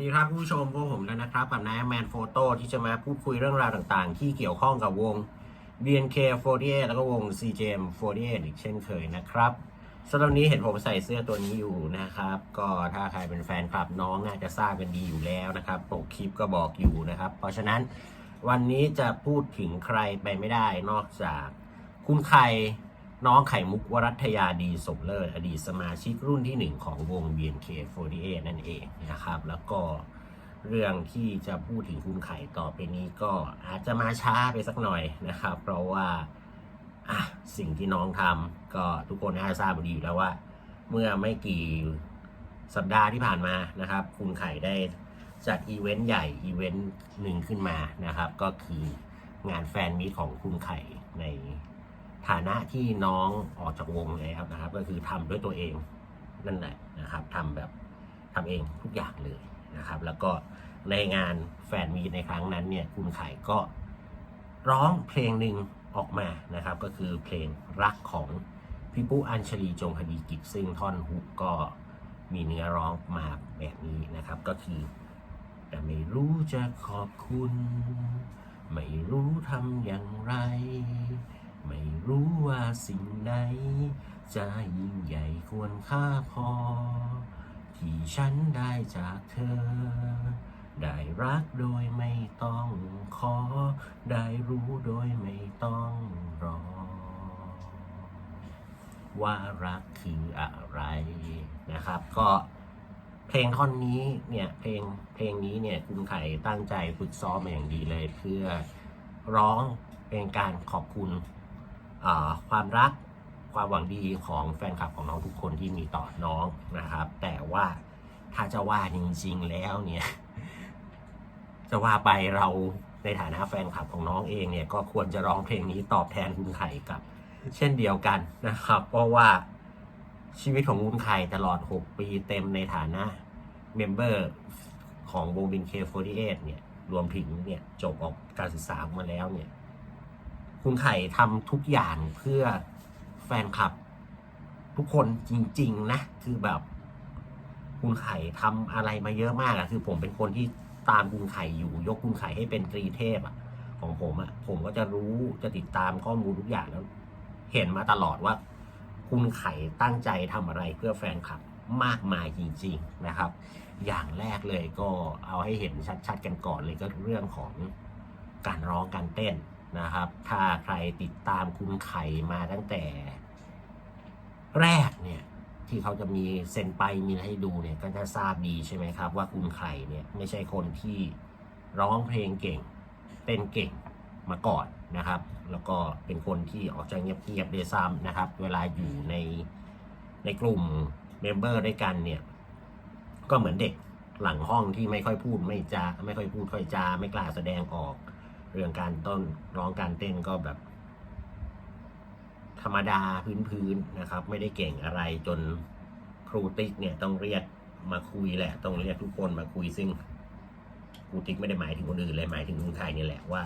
ดีครับผู้ชมพวกผมแล้วนะครับ กับนายแมนโฟโต้ที่จะมาพูดคุยเรื่องราวต่างๆ ที่เกี่ยวข้องกับวง BNK48 แล้วก็วง CJM48 อีกเช่นเคยนะครับสำหรับวันนี้เห็นผมใส่เสื้อตัวนี้อยู่นะครับ ก็ถ้าใครเป็นแฟนคลับน้องน่าจะทราบกันดีอยู่แล้วนะครับปกคลิปก็บอกอยู่นะครับ เพราะฉะนั้นวันนี้จะพูดถึงใครไปไม่ได้นอกจากคุณไข่ น้องไข่มุกวรัตยาดีสมเลิศอดีตสมาชิกรุ่นที่หนึ่งของวง BNK48 นั่นเองนะครับ แล้วก็เรื่องที่จะพูดถึงคุณไข่ต่อไปนี้ก็อาจจะมาช้าไปสักหน่อยนะครับ เพราะว่าอะสิ่งที่น้องทำก็ทุกคนน่าจะทราบดีอยู่แล้วว่า เมื่อไม่กี่สัปดาห์ที่ผ่านมานะครับ คุณไข่ได้จัดอีเวนต์ใหญ่อีเวนต์หนึ่งขึ้นมานะครับ ก็คืองานแฟนมีตของคุณไข่ใน ฐานะที่น้องออกจากวงแล้วนะครับ ก็คือทำด้วยตัวเองนั่นแหละนะครับทำแบบทำเองทุกอย่างเลยนะครับ แล้วก็ในงานแฟนมีในครั้งนั้นเนี่ยคุณไข่ก็ร้องเพลงหนึ่งออกมานะครับ ก็คือเพลงรักของพี่ปุ๊อัญชลีจงคดีกิจซึ่งท่อนฮุกก็มีเนื้อร้องมาแบบนี้นะครับ ก็คือแต่ไม่รู้จะขอบคุณ ไม่รู้ทำอย่างไร ไม่รู้ว่าสิ่งใดจะยิ่งใหญ่ควรค่าพอ ที่ฉันได้จากเธอ ได้รักโดยไม่ต้องขอ ได้รู้โดยไม่ต้องรอ ว่ารักคืออะไรนะครับ ก็เพลงท่อนนี้เนี่ยเพลงเพลงนี้เนี่ยคุณไข่ตั้งใจฝึกซ้อมมาอย่างดีเลยเพื่อร้องเป็นการขอบคุณ ความรักความหวังดีของแฟนคลับของน้องทุกคนที่มีต่อน้องนะครับ แต่ว่าถ้าจะว่าจริงๆแล้วเนี่ย จะว่าไปเราในฐานะแฟนคลับของน้องเองเนี่ยก็ควรจะร้องเพลงนี้ตอบแทนคุณไข่กับ เช่นเดียวกันนะครับ เพราะว่าชีวิตของคุณไข่ตลอด 6 ปีเต็มในฐานะเมมเบอร์ของวงบินเค48เนี่ยรวมถึงเนี่ยจบออกการศึกษามาแล้วเนี่ย คุณไข่ทำทุกอย่างเพื่อแฟนคลับ ทุกคนจริง ๆ นะ คือแบบ คุณไข่ทำอะไรมาเยอะมากอะคือผมเป็นคนที่ตามคุณไข่อยู่ ยกคุณไข่ให้เป็นตรีเทพอะของผมอะผมก็จะรู้จะติดตามข้อมูลทุกอย่างแล้ว เห็นมาตลอดว่า คุณไข่ตั้งใจทำอะไรเพื่อแฟนคลับมากมายจริง ๆนะครับ อย่างแรกเลยก็เอาให้เห็นชัด ๆ กันก่อนเลยก็เรื่องของการร้องการเต้น นะครับ ถ้าใครติดตามคุณไข่มาตั้งแต่ แรกเนี่ยที่เขาจะมีเซ็นไปมีให้ดูเนี่ยก็จะทราบดีใช่ไหมครับ ว่าคุณไข่เนี่ยไม่ใช่คนที่ร้องเพลงเก่งเต้นเก่งมาก่อนนะครับ แล้วก็เป็นคนที่ออกจะเงียบๆเดซ้ำนะครับ เวลาอยู่ในในกลุ่มเมมเบอร์ด้วยกันเนี่ย ก็เหมือนเด็กหลังห้องที่ไม่ค่อยพูดไม่จาไม่ค่อยพูดค่อยจาไม่กล้าแสดงออก เรื่องการต้นร้องการเต้นก็แบบ ธรรมดาพื้นๆนะครับ ไม่ได้เก่งอะไรจนครูติ๊กเนี่ยต้องเรียกมาคุยแหละ ต้องเรียกทุกคนมาคุยซึ่งครูติ๊กไม่ได้หมายถึงคนอื่นเลยหมายถึงคุณไทยนี่แหละว่า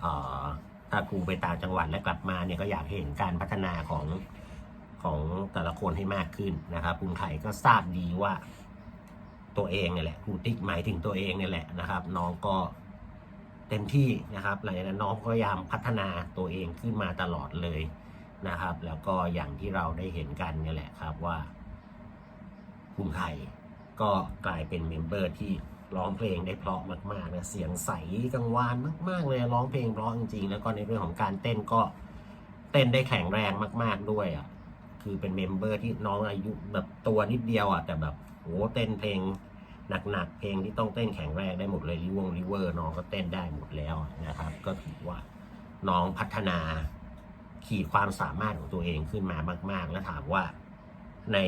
เออถ้าครูไปต่างจังหวัดและกลับมาเนี่ยก็อยากเห็นการพัฒนาของของแต่ละคนให้มากขึ้นนะครับคุณไข่ก็ทราบดีว่าตัวเองเนี่ยแหละครูติ๊กหมายถึงตัวเองเนี่ยแหละนะครับ น้องก็ เต็มที่นะครับหลังจากนั้นน้องก็พยายามพัฒนาตัวเองขึ้นมาตลอดเลยนะครับ แล้วก็อย่างที่เราได้เห็นกันนี่แหละครับว่าคุณไข่ก็กลายเป็นเมมเบอร์ที่ร้องเพลงได้เพราะมากๆนะเสียงใสกังวานมากๆเลยร้องเพลงเพราะจริงๆ แล้วก็ในเรื่องของการเต้นก็เต้นได้แข็งแรงมาก ๆด้วยอะคือเป็นเมมเบอร์ที่น้องอายุแบบตัวนิดเดียวอะแต่แบบโหเต้นเพลง หนักๆเพลงที่ต้องเต้นแข็งแรงได้หมดเลยริวงริเวอร์น้องก็เต้นได้หมดแล้วนะครับ ก็ถือว่าน้องพัฒนาขีดความสามารถของตัวเองขึ้นมามาก ๆ และถามว่าใน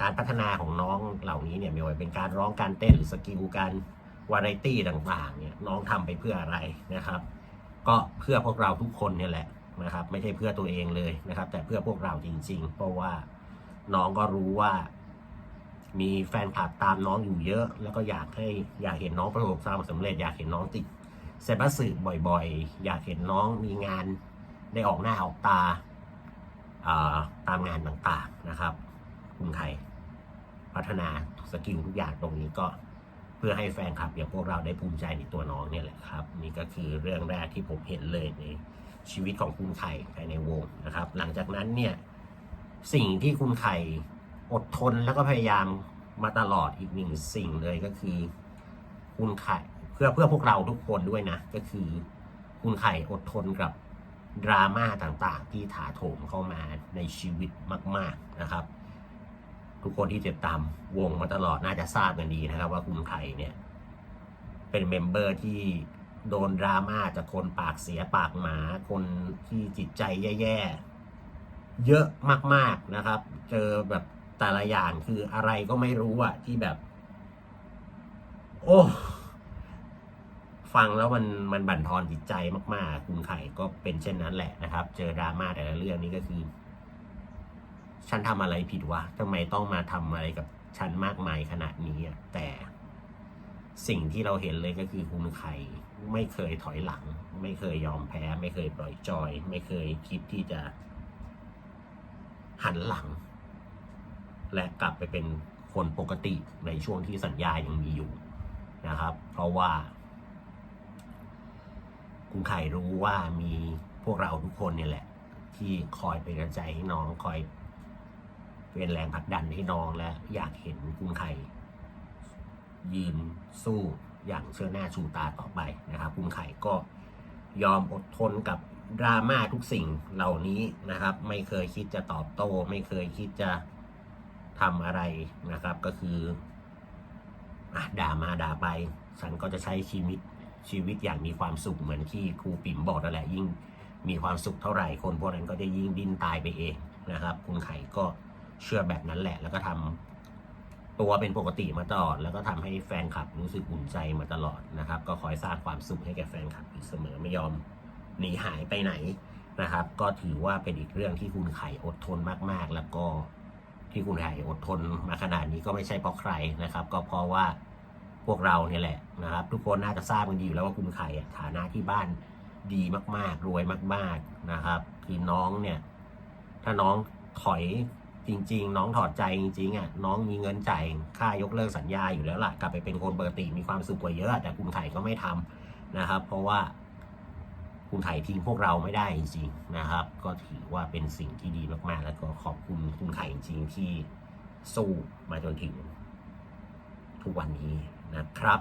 การพัฒนาของน้องเหล่านี้เนี่ยไม่ว่าเป็นการร้องการเต้นหรือสกิลการวาไรตี้ต่างๆเนี่ยน้องทำไปเพื่ออะไรนะครับ ก็เพื่อพวกเราทุกคนเนี่ยแหละนะครับ ไม่ใช่เพื่อตัวเองเลยนะครับ แต่เพื่อพวกเราจริง ๆ เพราะว่าน้องก็รู้ว่า มีแฟนคลับตามน้องอยู่เยอะ แล้วก็อยากให้อยากเห็นน้องประสบความสำเร็จ อยากเห็นน้องติดเซบัสสึบ่อยๆ อยากเห็นน้องมีงานได้ออกหน้าออกตาอ่าตามงานต่างๆนะครับคุณไทยพัฒนาสกิลทุกอย่างตรงนี้ก็เพื่อให้แฟนคลับอย่างพวกเราได้ภูมิใจในตัวน้องเนี่ยแหละครับ นี่ก็คือเรื่องแรกที่ผมเห็นเลยในชีวิตของคุณไข่ภายในวงนะครับ หลังจากนั้นเนี่ยสิ่งที่คุณไข่ อดทนแล้วก็พยายามมาตลอดอีกหนึ่งสิ่งเลยก็คือ คุณไข่เพื่อเพื่อพวกเราทุกคนด้วยนะ ก็คือคุณไข่อดทนกับดราม่าต่างๆ ที่ถาโถมเข้ามาในชีวิตมาก ๆนะครับ ทุกคนที่ติดตามวงมาตลอดน่าจะทราบกันดีนะครับ ว่าคุณไข่เนี่ย เป็นเมมเบอร์ที่โดนดราม่าจากคนปากเสียปากหมา คนที่จิตใจแย่ๆ เยอะมากๆนะครับ เจอแบบ แต่ละอย่างคืออะไรก็ไม่รู้อะที่แบบ โอ้ฟังแล้วมันมันบั่นทอนจิตใจมาก ๆ คุณไข่ก็เป็นเช่นนั้นแหละนะครับ เจอดราม่าแต่ละเรื่องนี้ก็คือ ฉันทำอะไรผิดวะทำไมต้องมาทำอะไรกับฉันมากมายขนาดนี้อะแต่สิ่งที่เราเห็นเลยก็คือคุณไข่ไม่เคยถอยหลัง ไม่เคยยอมแพ้ ไม่เคยปล่อยจอย ไม่เคยคิดที่จะหันหลัง และกลับไปเป็นคนปกติในช่วงที่สัญญายังมีอยู่นะครับ เพราะว่า คุณไข่รู้ว่ามีพวกเราทุกคนเนี่ยแหละ ที่คอยเป็นกำลังใจให้น้องคอยเป็นแรงผลักดันให้น้องและอยากเห็นคุณไข่ยืนสู้อย่างเชื่อหน้าชูตาต่อไปนะครับ คุณไข่ก็ยอมอดทนกับดราม่าทุกสิ่งเหล่านี้นะครับ ไม่เคยคิดจะตอบโต้ ไม่เคยคิดจะ ทำอะไรนะครับก็คืออด่ามาด่าไป ฉันก็จะใช้ชีวิตชีวิตอย่างมีความสุขเหมือนที่ครูปิ่มบอกนั่นแหละยิ่งมีความสุขเท่าไหร่คนพวกนั้นก็จะยิ่งดิ้นตายไปเองนะครับ คุณไข่ก็เชื่อแบบนั้นแหละ แล้วก็ทำตัวเป็นปกติมาตลอด แล้วก็ทำให้แฟนคลับรู้สึกอุ่นใจมาตลอดนะครับ ก็คอยสร้างความสุขให้แก่แฟนคลับอยู่เสมอไม่ยอมหนีหายไปไหนนะครับ ก็ถือว่าเป็นอีกเรื่องที่คุณไข่อดทนมากๆ แล้วก็ ที่คุณไข่อดทนมาขนาดนี้ก็ไม่ใช่เพราะใครนะครับ ก็เพราะว่าพวกเราเนี่ยแหละนะครับ ทุกคนน่าจะทราบกันดีอยู่แล้วว่าคุณไข่ฐานะที่บ้านดีมาก ๆ รวยมาก ๆนะครับ คือน้องเนี่ย ถ้าน้องถอยจริง ๆ น้องถอดใจจริงๆอะน้องมีเงินจ่ายค่ายกเลิกสัญญาอยู่แล้วล่ะกลับไปเป็นคนปกติมีความสุขกว่าเยอะแต่คุณไข่ก็ไม่ทำนะครับ เพราะว่า คุณไข่ทิ้งพวกเราไม่ได้จริงๆนะครับ ก็ถือว่าเป็นสิ่งที่ดีมากๆ แล้วก็ขอบคุณคุณไข่จริงๆที่สู้มาจนถึงทุกวันนี้นะครับ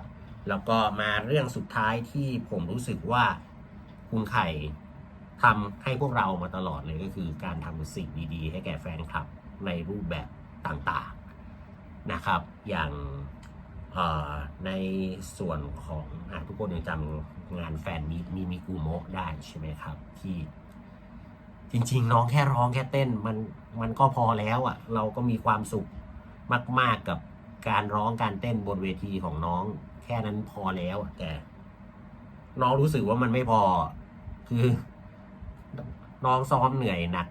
แล้วก็มาเรื่องสุดท้ายที่ผมรู้สึกว่าคุณไข่ทำให้พวกเรามาตลอดเลยก็คือการทำสิ่งดีๆ ให้แก่แฟนคลับในรูปแบบต่างๆนะครับ อย่าง ในส่วนของอทุกคนยังจำงานแฟนมีมีมิกุโมะได้ใช่ไหมครับ ที่จริง ๆ น้องแค่ร้องแค่เต้นมันมันก็พอแล้วอะ่ะ เราก็มีความสุขมาก ๆกับการร้องการเต้นบนเวทีของน้อง แค่นั้นพอแล้วอะแต่น้องรู้สึกว่ามันไม่พอ คือ น้องซ้อมเหนื่อยหนัก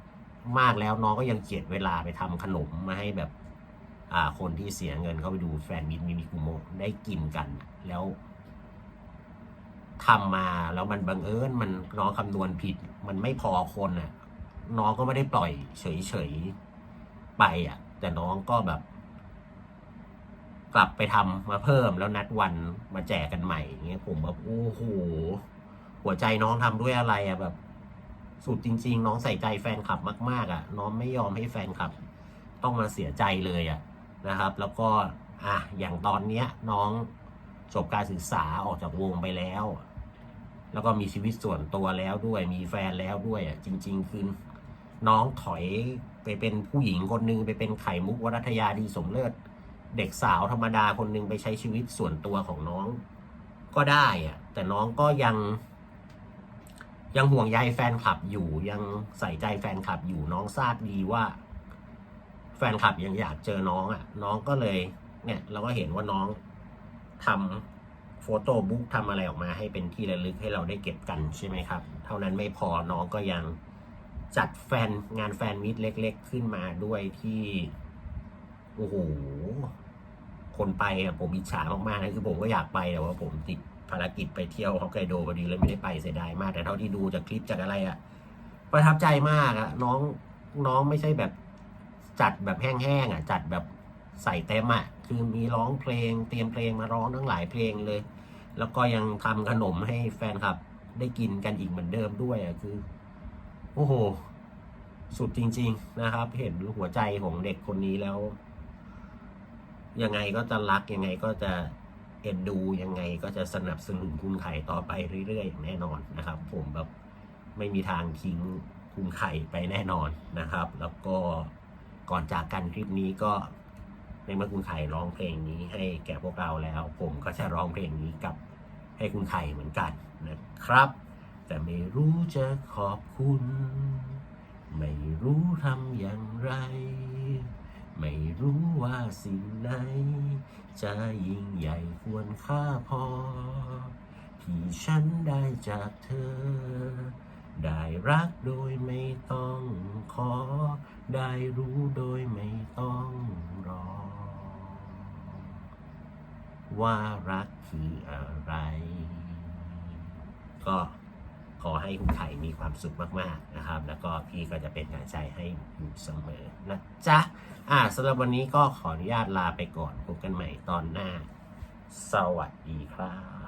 มากแล้วน้องก็ยังเจียดเวลาไปทำขนมมาให้แบบ คนที่เสียเงินเข้าไปดูแฟนมิตมิมิคุโมะได้กินกัน แล้วทำมาแล้วมันบังเอิญมันน้องคำนวณผิด มันไม่พอคนอะ น้องก็ไม่ได้ปล่อยเฉยๆไปอะ แต่น้องก็แบบ กลับไปทำมาเพิ่มแล้วนัดวันมาแจกกันใหม่เงี้ยผมแบบโอ้โหหัวใจน้องทำด้วยอะไรอะแบบ สุดจริง ๆ น้องใส่ใจแฟนคลับมาก ๆ อะ น้องไม่ยอมให้แฟนคลับ ต้องมาเสียใจเลยอะ นะครับ แล้วก็อะอย่างตอนเนี้ยน้องจบการศึกษาออกจากวงไปแล้ว แล้วก็มีชีวิตส่วนตัวแล้วด้วย มีแฟนแล้วด้วยอะจริง ๆ คือน้องถอยไปเป็นผู้หญิงคนหนึงไปเป็นไข่มุกวรัตยาดีสมเลิศเด็กสาวธรรมดาคนหนึงไปใช้ชีวิตส่วนตัวของน้องก็ได้อะแต่น้องก็ยังยังห่วงใยแฟนคลับอยู่ยังใส่ใจแฟนคลับอยู่น้องทราบดีว่า แฟนคลับยังอยากเจอน้องอะ น้องก็เลย เนี่ย เราก็เห็นว่าน้องทำโฟโต้บุ๊กทำอะไรออกมาให้เป็นที่ระลึกให้เราได้เก็บกันใช่ไหมครับ เท่านั้นไม่พอน้องก็ยังจัดแฟนงานแฟนมิตเล็ก ๆ ขึ้นมาด้วยที่โอ้โหคนไปอะผมอิจฉามากๆนะคือผมก็อยากไปแต่ว่าผมติดภารกิจไปเที่ยวฮอกไกโดพอดีเลยไม่ได้ไปเสียดายมาก แต่เท่าที่ดูจากคลิปจากอะไรอะประทับใจมากอะ น้องน้องไม่ใช่แบบ จัดแบบแห้งๆอะ จัดแบบใส่เต็มอะ คือมีร้องเพลง เตรียมเพลงมาร้องทั้งหลายเพลงเลย แล้วก็ยังทำขนมให้แฟนคลับ ได้กินกันอีกเหมือนเดิมด้วยอะคือโอ้โห สุดจริง ๆ นะครับ เห็นหัวใจของเด็กคนนี้แล้ว ยังไงก็จะรักยังไงก็จะเอ็นดูยังไงก็จะสนับสนุนคุณไข่ต่อไปเรื่อยๆอย่างแน่นอนนะครับ ผมแบบไม่มีทางทิ้งคุณไข่ไปแน่นอนนะครับ แล้วก็ ก่อนจากกันคลิปนี้ก็ในเมื่อคุณไข่ร้องเพลงนี้ให้แก่พวกเราแล้ว ผมก็จะร้องเพลงนี้กับให้คุณไข่เหมือนกันนะครับ แต่ไม่รู้จะขอบคุณ ไม่รู้ทำอย่างไร ไม่รู้ว่าสิ่งไหน จะยิ่งใหญ่ควรค่าพอที่ฉันได้จากเธอ ได้รักโดยไม่ต้องขอ ได้รู้โดยไม่ต้องรอ ว่ารักคืออะไร ก็ขอให้คุณไข่มีความสุขมากๆนะครับ แล้วก็พี่ก็จะเป็นกำลังใจให้อยู่เสมอนะจ๊ะ อ่าสำหรับวันนี้ก็ขออนุญาตลาไปก่อนพบกันใหม่ตอนหน้า สวัสดีครับ